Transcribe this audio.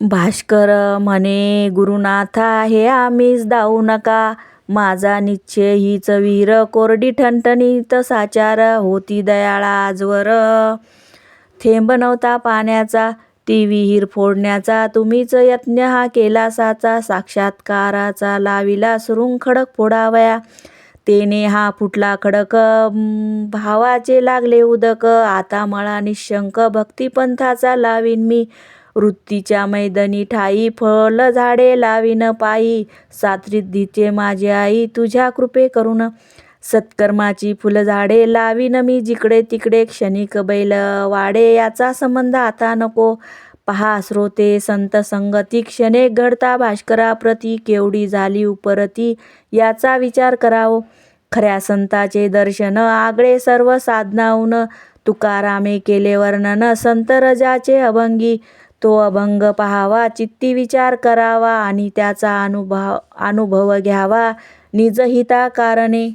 भास्कर म्हणे गुरुनाथा हे आम्हीच धावू नका. माझा निश्चय हीच विहीर कोरडी ठणठणीत साचार होती दयाळा आजवर. थेंब नव्हता पाण्याचा ती विहीर फोडण्याचा. तुम्हीच यत्न हा केला साचा. साक्षात्काराचा लाविला सुरुंग खडक फोडावया. तेने हा फुटला खडक भावाचे लागले उदक. आता मळा निशंक भक्तिपंथाचा लावीन मी. वृत्तीच्या मैदानी ठाई फळ झाडे लावीन पायी. सात्रिद्धीचे माझी आई तुझ्या कृपे करून सत्कर्माची फुलझाडे लावीन मी. जिकडे तिकडे क्षणिक बैल वाडे याचा संबंध आता नको. पहा श्रोते संत संगती क्षणे घडता. भाष्कराप्रती केवढी झाली उपरती याचा विचार करावो. खऱ्या संताचे दर्शन आगळे सर्व साधनाहून. तुकारामे केले वर्णन संत रजाचे अभंगी. तो अभंग पहावा चित्ती विचार करावा आणि त्याचा अनुभव अनुभव घ्यावा. निजहिता कारणे